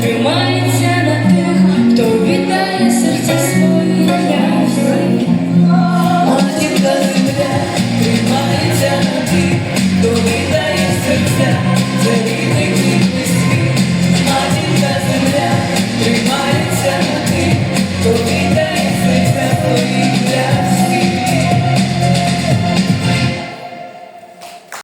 тримає.